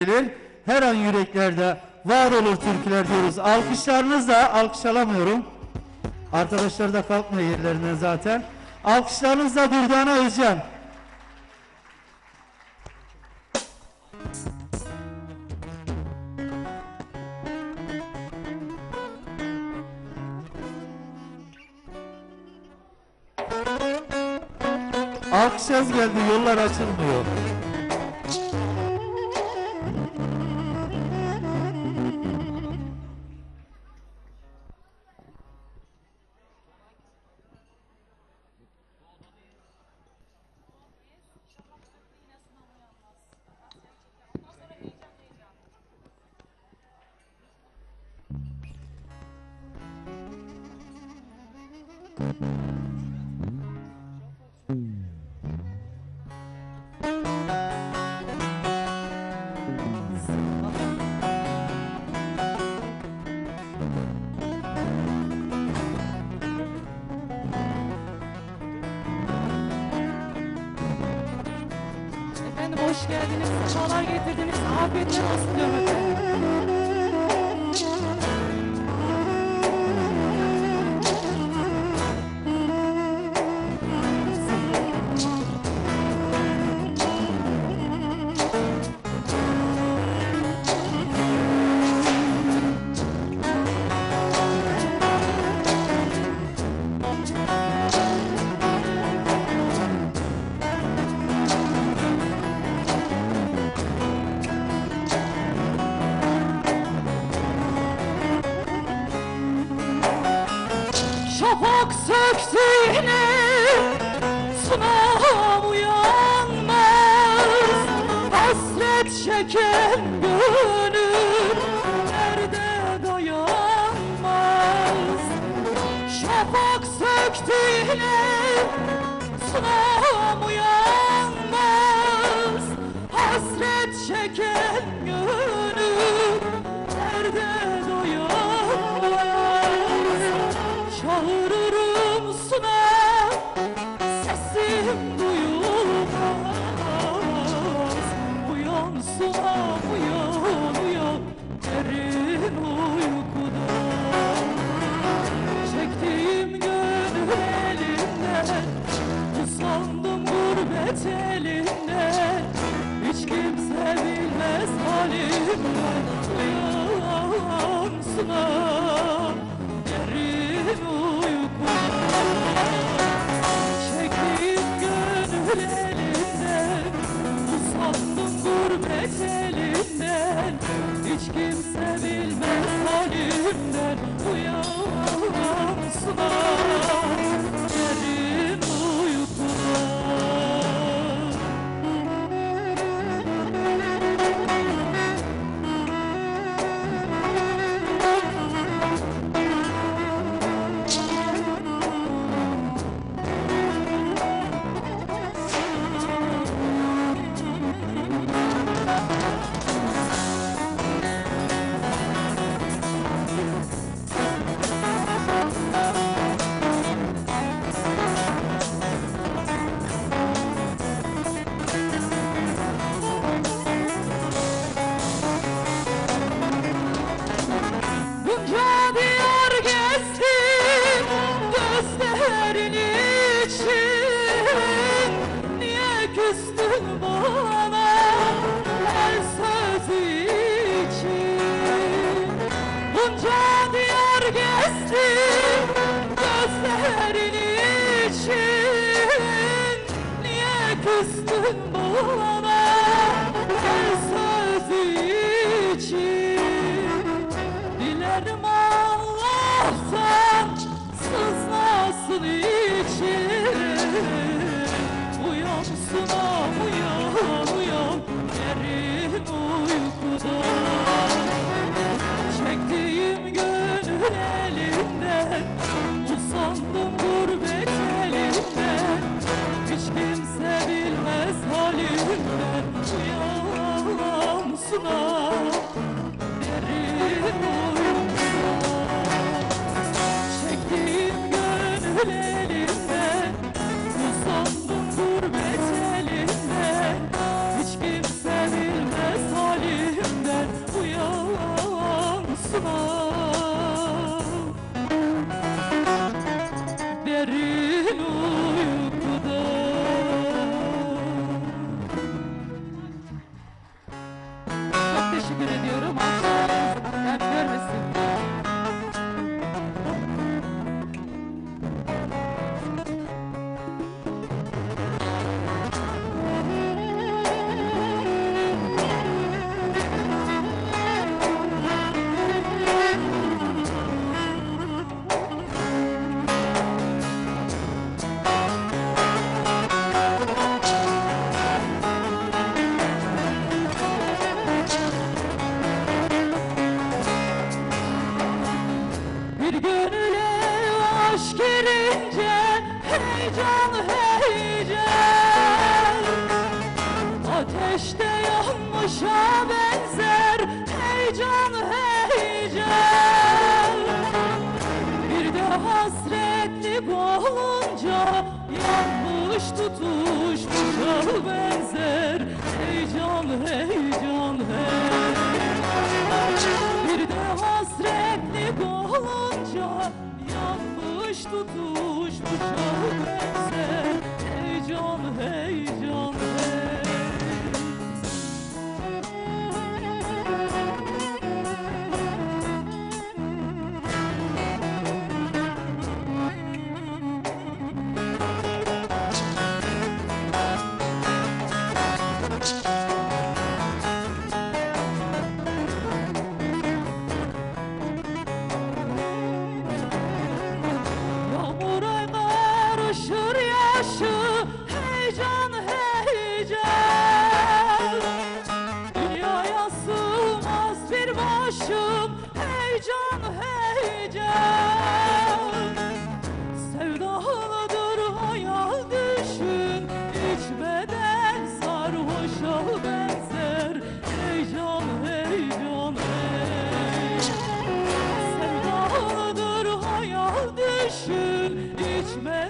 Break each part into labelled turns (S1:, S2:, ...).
S1: gelir. Her an yüreklerde var olur türküler diyoruz. Alkışlarınızla alkış alamıyorum. Arkadaşlar da kalkmıyor yerlerinden zaten. Alkışlarınızla Dürdane Özcan. Alkışlarınız geldi yollar açılmıyor.
S2: Efendim hoş geldiniz, sefalar getirdiniz, afiyetler olsun diyorum. Sokak sesini Christmas.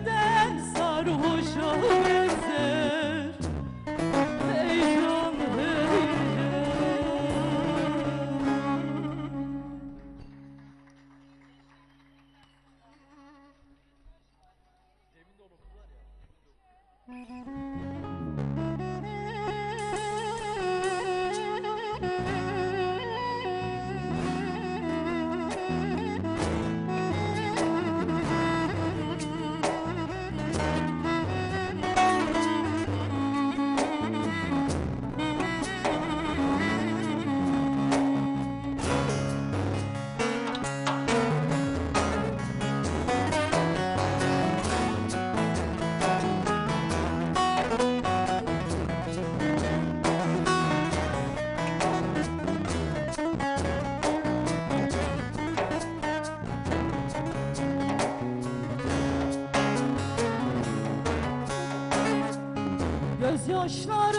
S2: İçmeden sarhoşa Gözyaşlarım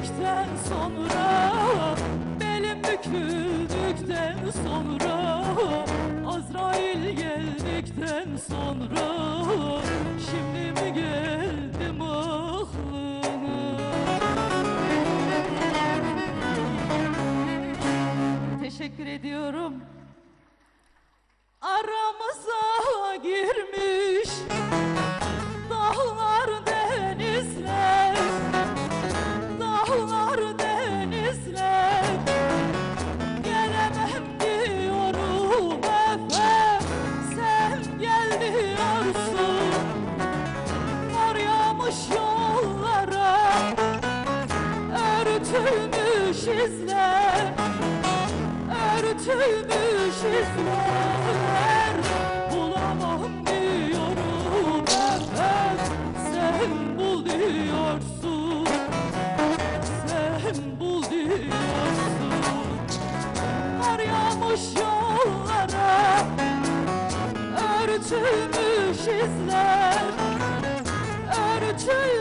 S2: Düştükten sonra Belim büküldükten sonra Azrail geldikten sonra Şimdi mi geldim aklına? Teşekkür ediyorum. sevmişiz meğer Bulamam diyorum. Ben Sen bul diyorsun. Sen bul diyorsun. Kar yağmış yollara Örtülmüş izler. Örtülmüş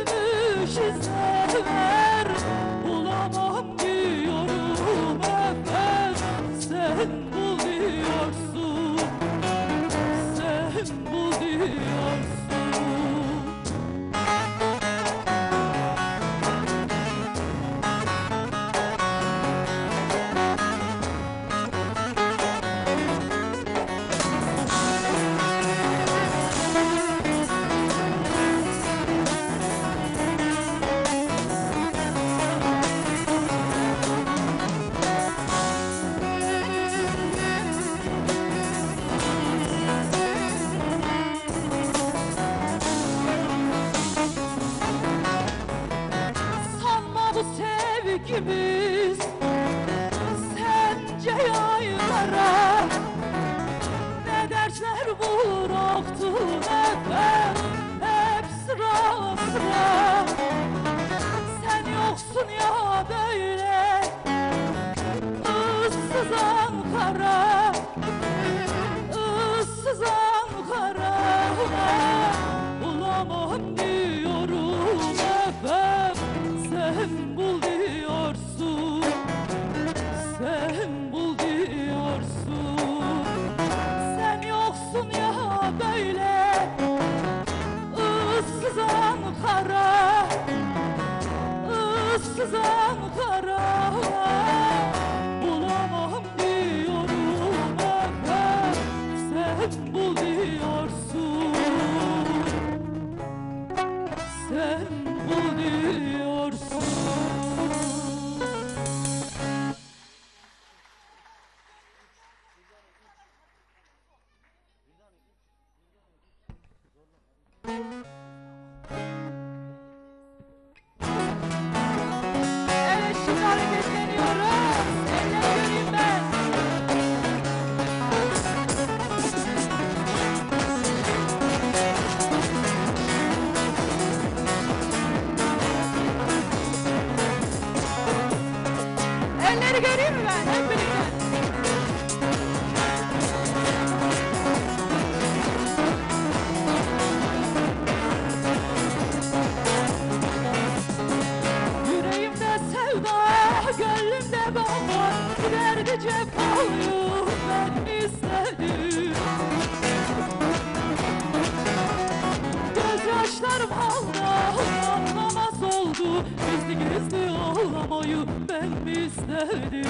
S2: gördüm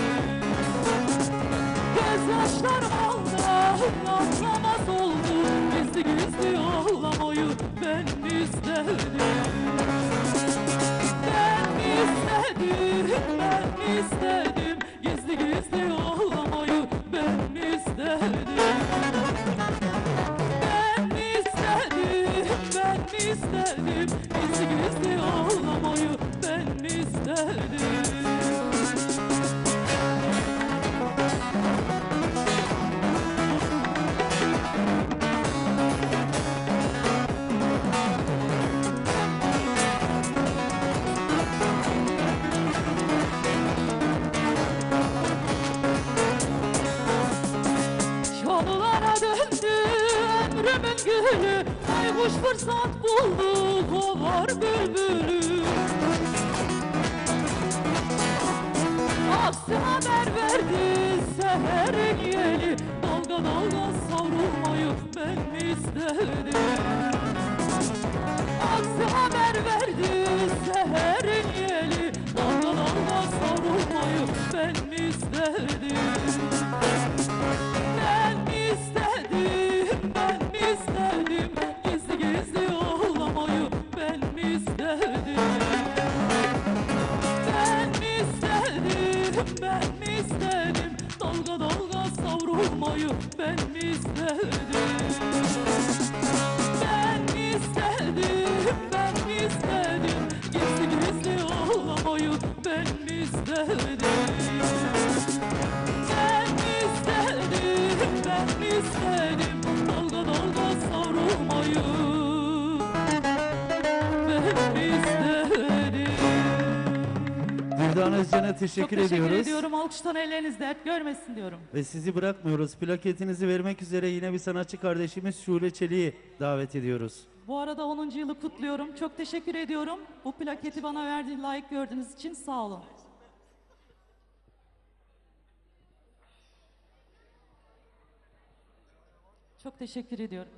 S2: Gözyaşlarım aldı anlamaz oldu Gizli gizli Allah fırsat buldu kovar bülbülü
S1: Teşekkür,
S2: Çok teşekkür
S1: ediyoruz.
S2: ediyorum. Alkıştan elleriniz dert görmesin diyorum.
S1: Ve sizi bırakmıyoruz. Plaketinizi vermek üzere yine bir sanatçı kardeşimiz Şule Çelik'i davet ediyoruz.
S2: Bu arada 10. yılı kutluyorum. Çok teşekkür ediyorum. Bu plaketi bana verdiğiniz, layık gördüğünüz için sağ olun. Çok teşekkür ediyorum.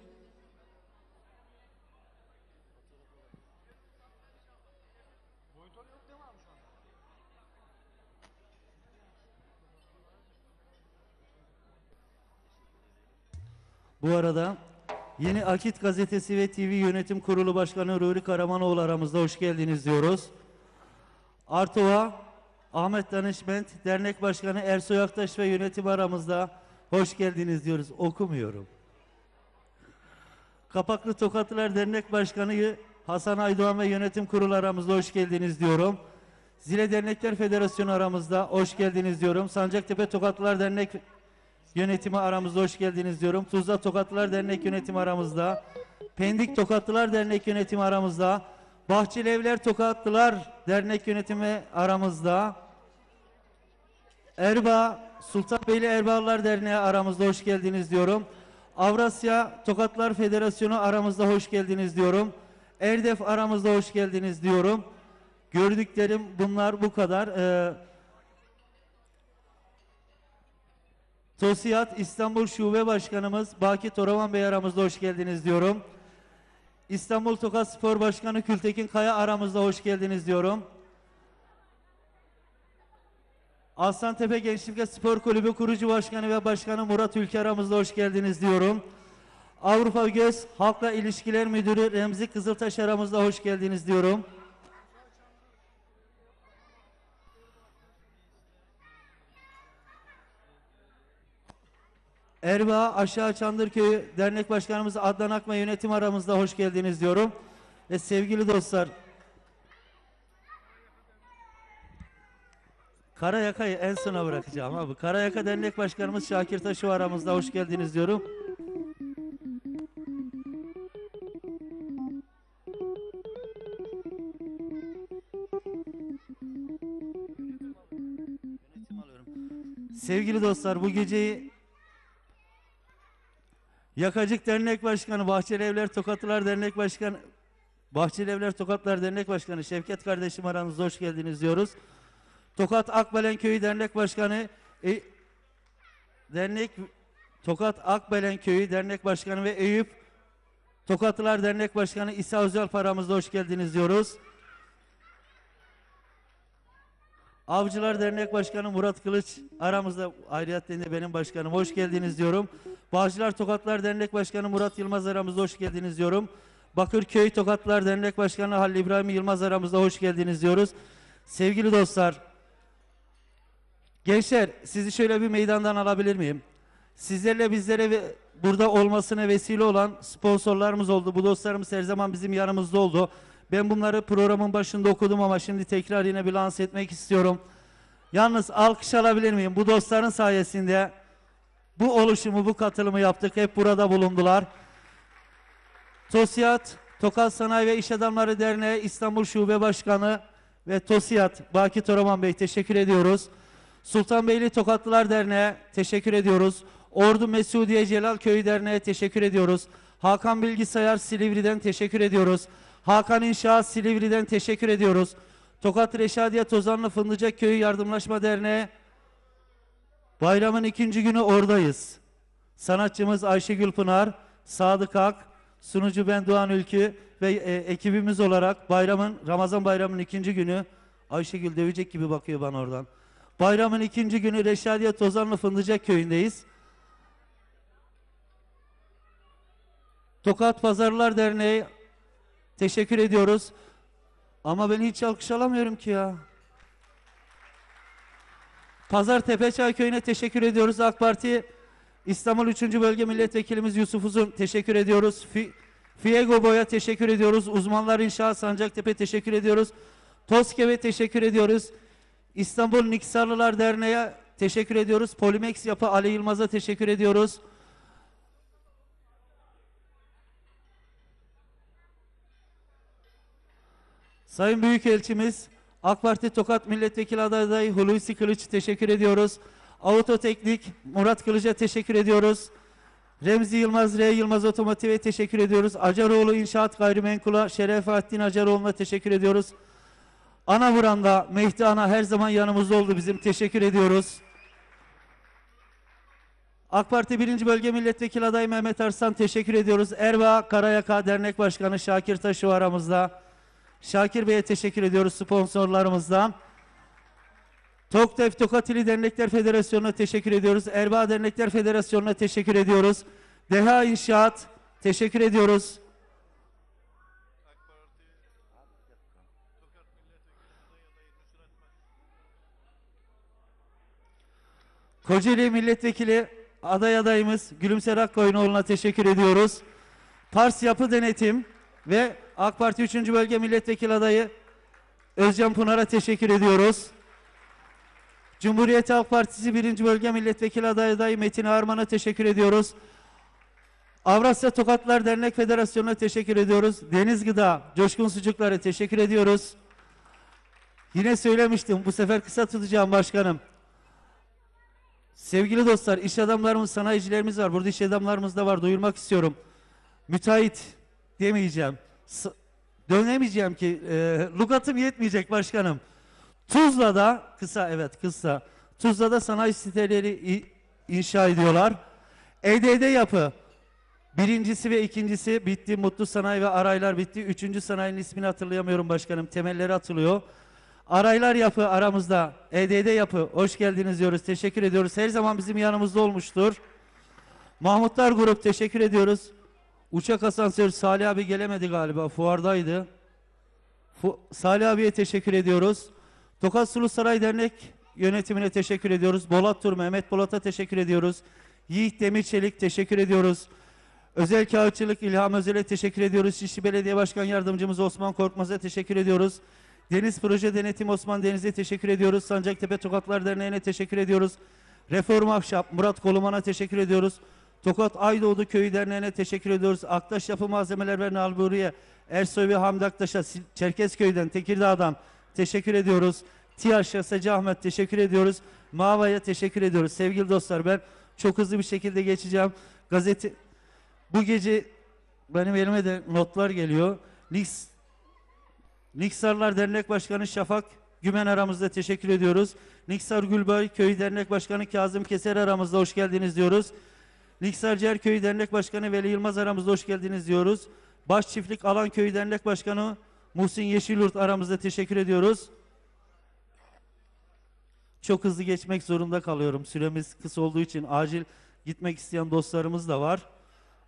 S1: Bu arada Yeni Akit Gazetesi ve TV Yönetim Kurulu Başkanı Ruri Karamanoğlu aramızda hoş geldiniz diyoruz. Artova Ahmet Danışment Dernek Başkanı Ersoy Aktaş ve yönetim aramızda hoş geldiniz diyoruz. Okumuyorum. Kapaklı Tokatlılar Dernek Başkanı Hasan Aydoğan ve yönetim kurulu aramızda hoş geldiniz diyorum. Zile Dernekler Federasyonu aramızda hoş geldiniz diyorum. Sancaktepe Tokatlılar Dernek yönetimi aramızda hoş geldiniz diyorum. Tuzla Tokatlılar Dernek yönetimi aramızda. Pendik Tokatlılar Dernek yönetimi aramızda. Bahçeli Evler Tokatlılar Dernek yönetimi aramızda. Erbaa Sultanbeyli Erbağlar Derneği aramızda hoş geldiniz diyorum. Avrasya Tokatlar Federasyonu aramızda hoş geldiniz diyorum. Erdef aramızda hoş geldiniz diyorum. Gördüklerim bunlar bu kadar. Ee, Tosiyat İstanbul Şube Başkanımız Baki Toraman Bey aramızda hoş geldiniz diyorum. İstanbul Tokat Spor Başkanı Kültekin Kaya aramızda hoş geldiniz diyorum. Aslantepe Gençlik ve Spor Kulübü kurucu başkanı ve başkanı Murat Ülke aramızda hoş geldiniz diyorum. Avrupa Göz Halkla İlişkiler Müdürü Remzi Kızıltaş aramızda hoş geldiniz diyorum. Erbaa Aşağı Çandırköyü Dernek Başkanımız Adnan Akma yönetim aramızda hoş geldiniz diyorum. Ve sevgili dostlar Karayaka'yı en sona bırakacağım abi. Karayaka Dernek Başkanımız Şakir Taşı aramızda hoş geldiniz diyorum. Sevgili dostlar bu geceyi Yakacık Dernek Başkanı, Bahçeli Evler Tokatlılar Dernek Başkanı, Bahçeli Evler Tokatlar Dernek Başkanı Şevket kardeşim aranızda hoş geldiniz diyoruz. Tokat Akbelen Köyü Dernek Başkanı, e, Dernek Tokat Akbelen Köyü Dernek Başkanı ve Eyüp Tokatlılar Dernek Başkanı İsa Özelp aramızda hoş geldiniz diyoruz. Avcılar Dernek Başkanı Murat Kılıç aramızda ayrıyetten de benim başkanım hoş geldiniz diyorum. Bağcılar Tokatlar Dernek Başkanı Murat Yılmaz aramızda hoş geldiniz diyorum. Bakırköy Tokatlar Dernek Başkanı Halil İbrahim Yılmaz aramızda hoş geldiniz diyoruz. Sevgili dostlar, gençler sizi şöyle bir meydandan alabilir miyim? Sizlerle bizlere ve burada olmasına vesile olan sponsorlarımız oldu. Bu dostlarımız her zaman bizim yanımızda oldu. Ben bunları programın başında okudum ama şimdi tekrar yine bir etmek istiyorum. Yalnız alkış alabilir miyim? Bu dostların sayesinde bu oluşumu, bu katılımı yaptık. Hep burada bulundular. TOSİAD, Tokat Sanayi ve İş Adamları Derneği İstanbul Şube Başkanı ve TOSİAD Baki Toraman Bey teşekkür ediyoruz. Sultanbeyli Tokatlılar Derneği teşekkür ediyoruz. Ordu Mesudiye Celal Köyü Derneği teşekkür ediyoruz. Hakan Bilgisayar Silivri'den teşekkür ediyoruz. Hakan İnşaat Silivri'den teşekkür ediyoruz. Tokat Reşadiye Tozanlı Fındıcak Köyü Yardımlaşma Derneği bayramın ikinci günü oradayız. Sanatçımız Ayşegül Pınar, Sadık Ak, sunucu ben Doğan Ülkü ve e, ekibimiz olarak bayramın, Ramazan bayramının ikinci günü Ayşegül dövecek gibi bakıyor bana oradan. Bayramın ikinci günü Reşadiye Tozanlı Fındıcak Köyü'ndeyiz. Tokat Pazarlar Derneği teşekkür ediyoruz. Ama ben hiç alkış alamıyorum ki ya. Pazar Tepeçay Köyü'ne teşekkür ediyoruz. AK Parti İstanbul 3. Bölge Milletvekilimiz Yusuf Uzun teşekkür ediyoruz. Fi, Fiego Boy'a teşekkür ediyoruz. Uzmanlar İnşaat Sancaktepe teşekkür ediyoruz. TOSKEV'e teşekkür ediyoruz. İstanbul Niksarlılar Derneği'ne teşekkür ediyoruz. Polimex Yapı Ali Yılmaz'a teşekkür ediyoruz. Sayın Büyükelçimiz, AK Parti Tokat Milletvekili adayı Hulusi Kılıç teşekkür ediyoruz. Autoteknik Murat Kılıç'a teşekkür ediyoruz. Remzi Yılmaz, R. Yılmaz Otomotiv'e teşekkür ediyoruz. Acaroğlu İnşaat Gayrimenkul'a Şerefattin Acaroğlu'na teşekkür ediyoruz. Ana Vuran'da Mehdi Ana her zaman yanımızda oldu bizim. Teşekkür ediyoruz. AK Parti 1. Bölge Milletvekili adayı Mehmet Arslan teşekkür ediyoruz. Erbaa Karayaka Dernek Başkanı Şakir Taşı var aramızda. Şakir Bey'e teşekkür ediyoruz sponsorlarımızdan. TOKTEF Tokatili Dernekler Federasyonu'na teşekkür ediyoruz. Erbaa Dernekler Federasyonu'na teşekkür ediyoruz. Deha İnşaat teşekkür ediyoruz. Kocaeli Milletvekili aday adayımız Gülümser Akkoyunoğlu'na teşekkür ediyoruz. Pars Yapı Denetim ve AK Parti 3. Bölge Milletvekili adayı Özcan Pınar'a teşekkür ediyoruz. Cumhuriyet Halk Partisi 1. Bölge Milletvekili adayı adayı Metin Arman'a teşekkür ediyoruz. Avrasya Tokatlar Dernek Federasyonu'na teşekkür ediyoruz. Deniz Gıda, Coşkun Sucuklar'a teşekkür ediyoruz. Yine söylemiştim, bu sefer kısa tutacağım başkanım. Sevgili dostlar, iş adamlarımız, sanayicilerimiz var. Burada iş adamlarımız da var. Duyurmak istiyorum. Müteahhit demeyeceğim. Dönemeyeceğim ki. E, lugatım yetmeyecek başkanım. Tuzla'da, kısa evet kısa. Tuzla'da sanayi siteleri inşa ediyorlar. EDD yapı. Birincisi ve ikincisi bitti. Mutlu Sanayi ve Araylar bitti. Üçüncü sanayinin ismini hatırlayamıyorum başkanım. Temelleri atılıyor. Araylar yapı aramızda. EDD yapı. Hoş geldiniz diyoruz. Teşekkür ediyoruz. Her zaman bizim yanımızda olmuştur. Mahmutlar Grup teşekkür ediyoruz. Uçak asansör Salih abi gelemedi galiba. Fuardaydı. Fu- Salih abiye teşekkür ediyoruz. Tokat Sulu Saray Dernek yönetimine teşekkür ediyoruz. Bolat Tur, Mehmet Bolat'a teşekkür ediyoruz. Yiğit Demirçelik teşekkür ediyoruz. Özel Kağıtçılık İlham Özel'e teşekkür ediyoruz. Şişli Belediye Başkan Yardımcımız Osman Korkmaz'a teşekkür ediyoruz. Deniz Proje Denetim Osman Deniz'e teşekkür ediyoruz. Sancaktepe Tokatlar Derneği'ne teşekkür ediyoruz. Reform Ahşap Murat Koluman'a teşekkür ediyoruz. Tokat Aydoğdu Köyü Derneği'ne teşekkür ediyoruz. Aktaş Yapı Malzemeler ve Nalburiye Ersoy ve Hamdi Aktaş'a Çerkezköy'den, Tekirdağ'dan teşekkür ediyoruz. TİAŞ'a Sece Ahmet teşekkür ediyoruz. Mava'ya teşekkür ediyoruz. Sevgili dostlar ben çok hızlı bir şekilde geçeceğim. Gazete bu gece benim elime de notlar geliyor. Nix Niksarlar Dernek Başkanı Şafak Gümen aramızda teşekkür ediyoruz. Niksar Gülbay Köyü Dernek Başkanı Kazım Keser aramızda hoş geldiniz diyoruz. Niksar Ciğer Köyü Dernek Başkanı Veli Yılmaz aramızda hoş geldiniz diyoruz. Baş Çiftlik Alan Köyü Dernek Başkanı Muhsin Yeşilyurt aramızda teşekkür ediyoruz. Çok hızlı geçmek zorunda kalıyorum. Süremiz kısa olduğu için acil gitmek isteyen dostlarımız da var.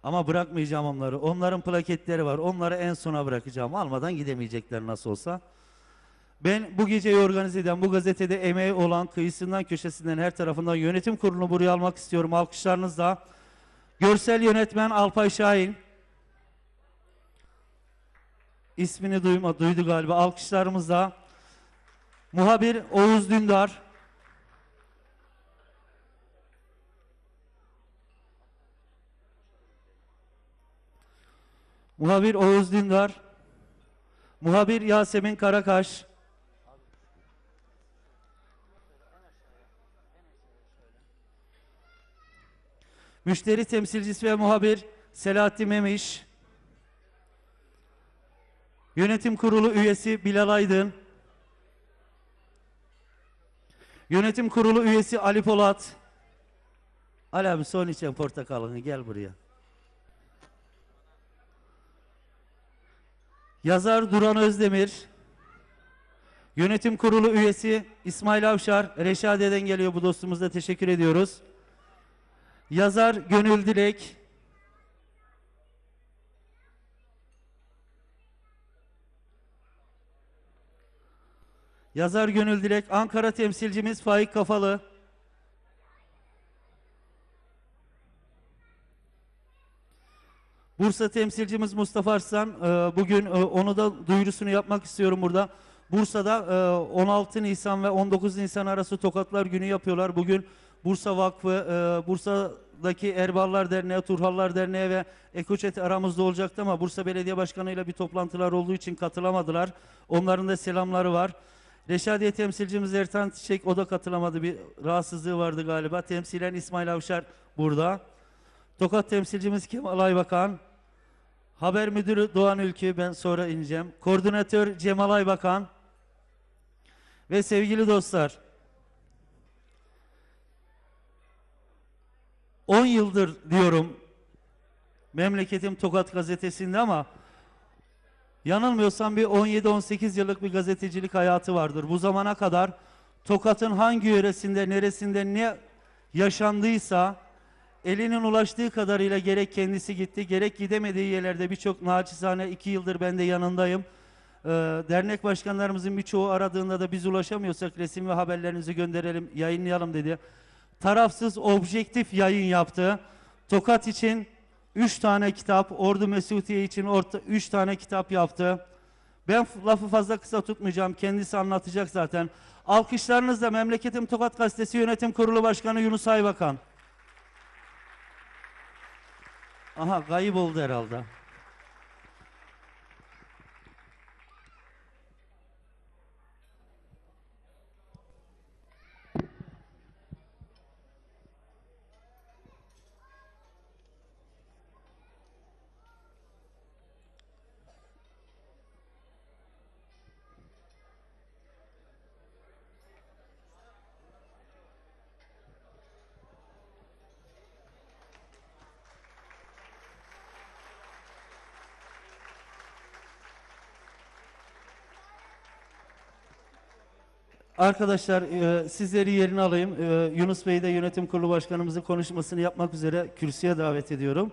S1: Ama bırakmayacağım onları. Onların plaketleri var. Onları en sona bırakacağım. Almadan gidemeyecekler nasıl olsa. Ben bu geceyi organize eden, bu gazetede emeği olan kıyısından köşesinden her tarafından yönetim kurulunu buraya almak istiyorum. Alkışlarınızla. Görsel yönetmen Alpay Şahin. İsmini duyma, duydu galiba. Alkışlarımızla. Muhabir Oğuz Dündar. Muhabir Oğuz Dündar. Muhabir Yasemin Karakaş. Müşteri temsilcisi ve muhabir Selahattin Memiş. Yönetim Kurulu üyesi Bilal Aydın. Yönetim Kurulu üyesi Ali Polat. Ali abi son içen portakalını gel buraya. Yazar Duran Özdemir. Yönetim Kurulu üyesi İsmail Avşar. Reşade'den geliyor bu dostumuza teşekkür ediyoruz. Yazar Gönül Dilek. Yazar Gönül Dilek. Ankara temsilcimiz Faik Kafalı. Bursa temsilcimiz Mustafa Arslan. e, Bugün e, onu da duyurusunu yapmak istiyorum burada. Bursa'da e, 16 Nisan ve 19 Nisan arası Tokatlar Günü yapıyorlar. Bugün Bursa Vakfı, e, Bursa'daki Erballar Derneği, Turhallar Derneği ve Ekoçet aramızda olacaktı ama Bursa Belediye Başkanı ile bir toplantılar olduğu için katılamadılar. Onların da selamları var. Reşadiye temsilcimiz Ertan Çiçek o da katılamadı. Bir rahatsızlığı vardı galiba. Temsilen İsmail Avşar burada. Tokat temsilcimiz Kemal Aybakan. Haber müdürü Doğan Ülkü ben sonra ineceğim. Koordinatör Cemal Aybakan. Ve sevgili dostlar 10 yıldır diyorum memleketim Tokat gazetesinde ama yanılmıyorsam bir 17-18 yıllık bir gazetecilik hayatı vardır. Bu zamana kadar Tokat'ın hangi yöresinde, neresinde ne yaşandıysa elinin ulaştığı kadarıyla gerek kendisi gitti, gerek gidemediği yerlerde birçok naçizane iki yıldır ben de yanındayım. Ee, dernek başkanlarımızın birçoğu aradığında da biz ulaşamıyorsak resim ve haberlerinizi gönderelim, yayınlayalım dedi. Tarafsız, objektif yayın yaptı. Tokat için 3 tane kitap, Ordu Mesutiye için 3 tane kitap yaptı. Ben lafı fazla kısa tutmayacağım. Kendisi anlatacak zaten. Alkışlarınızla Memleketim Tokat Gazetesi Yönetim Kurulu Başkanı Yunus Aybakan. Aha kayıp oldu herhalde. Arkadaşlar e, sizleri yerine alayım. E, Yunus Bey de yönetim kurulu başkanımızın konuşmasını yapmak üzere kürsüye davet ediyorum.